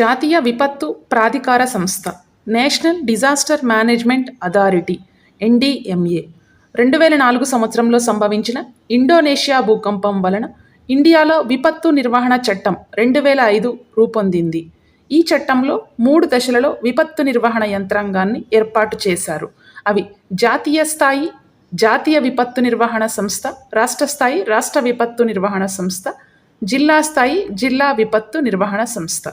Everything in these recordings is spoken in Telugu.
జాతీయ విపత్తు ప్రాధికార సంస్థ national disaster management authority NDMA. రెండు వేల నాలుగు సంవత్సరంలో సంభవించిన ఇండోనేషియా భూకంపం వలన ఇండియాలో విపత్తు నిర్వహణ చట్టం రెండు వేల ఐదు రూపొందింది. ఈ చట్టంలో మూడు దశలలో విపత్తు నిర్వహణ యంత్రాంగాన్ని ఏర్పాటు చేశారు. అవి జాతీయ స్థాయి జాతీయ విపత్తు నిర్వహణ సంస్థ రాష్ట్ర స్థాయి రాష్ట్ర విపత్తు నిర్వహణ సంస్థ జిల్లా స్థాయి జిల్లా విపత్తు నిర్వహణ సంస్థ.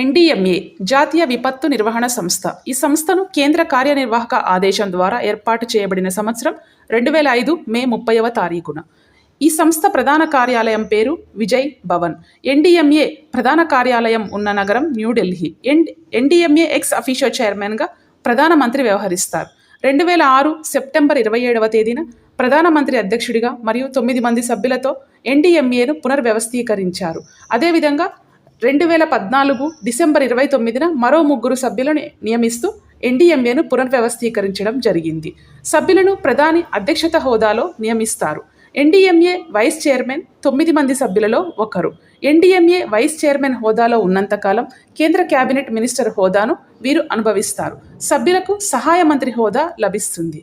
ఎన్డీఎంఏ జాతీయ విపత్తు నిర్వహణ సంస్థ. ఈ సంస్థను కేంద్ర కార్యనిర్వాహక ఆదేశం ద్వారా ఏర్పాటు చేయబడిన సంవత్సరం రెండు వేల ఐదు మే ముప్పైవ తారీఖున. ఈ సంస్థ ప్రధాన కార్యాలయం పేరు విజయ్ భవన్. ఎన్డీఎంఏ ప్రధాన కార్యాలయం ఉన్న నగరం New Delhi. N NDMA ex officio చైర్మన్గా ప్రధానమంత్రి వ్యవహరిస్తారు. రెండు వేల ఆరు సెప్టెంబర్ ఇరవై ఏడవ తేదీన ప్రధానమంత్రి అధ్యక్షుడిగా మరియు తొమ్మిది మంది సభ్యులతో ఎన్డీఎంఏను పునర్వ్యవస్థీకరించారు. అదేవిధంగా రెండు వేల పద్నాలుగు డిసెంబర్ ఇరవై తొమ్మిదిన మరో ముగ్గురు సభ్యులను నియమిస్తూ ఎన్డీఎంఏను పునర్వ్యవస్థీకరించడం జరిగింది. సభ్యులను ప్రధాని అధ్యక్షత హోదాలో నియమిస్తారు. ఎన్డీఎంఏ వైస్ చైర్మన్ తొమ్మిది మంది సభ్యులలో ఒకరు. ఎన్డీఎంఏ వైస్ చైర్మన్ హోదాలో ఉన్నంతకాలం కేంద్ర కేబినెట్ మినిస్టర్ హోదాను వీరు అనుభవిస్తారు. సభ్యులకు సహాయ మంత్రి హోదా లభిస్తుంది.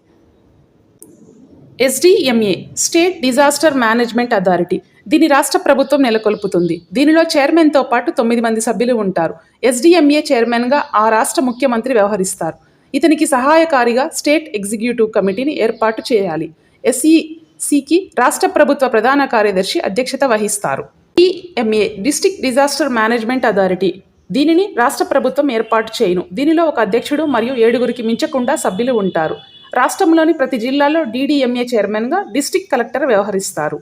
SDMA state disaster management authority దీని రాష్ట్ర ప్రభుత్వం నెలకొల్పుతుంది. దీనిలో చైర్మన్తో పాటు తొమ్మిది మంది సభ్యులు ఉంటారు. ఎస్డిఎంఏ చైర్మన్గా ఆ రాష్ట్ర ముఖ్యమంత్రి వ్యవహరిస్తారు. ఇతనికి సహాయకారిగా స్టేట్ ఎగ్జిక్యూటివ్ కమిటీని ఏర్పాటు చేయాలి. ఎస్ఈసికి రాష్ట్ర ప్రభుత్వ ప్రధాన కార్యదర్శి అధ్యక్షత వహిస్తారు. EMA district disaster management authority. దీనిని రాష్ట్ర ప్రభుత్వం ఏర్పాటు చేయను. దీనిలో ఒక అధ్యక్షుడు మరియు ఏడుగురికి మించకుండా సభ్యులు ఉంటారు. రాష్ట్రంలోని ప్రతి జిల్లాలో డీడీఎంఏ చైర్మన్గా డిస్టిక్ కలెక్టర్ వ్యవహరిస్తారు.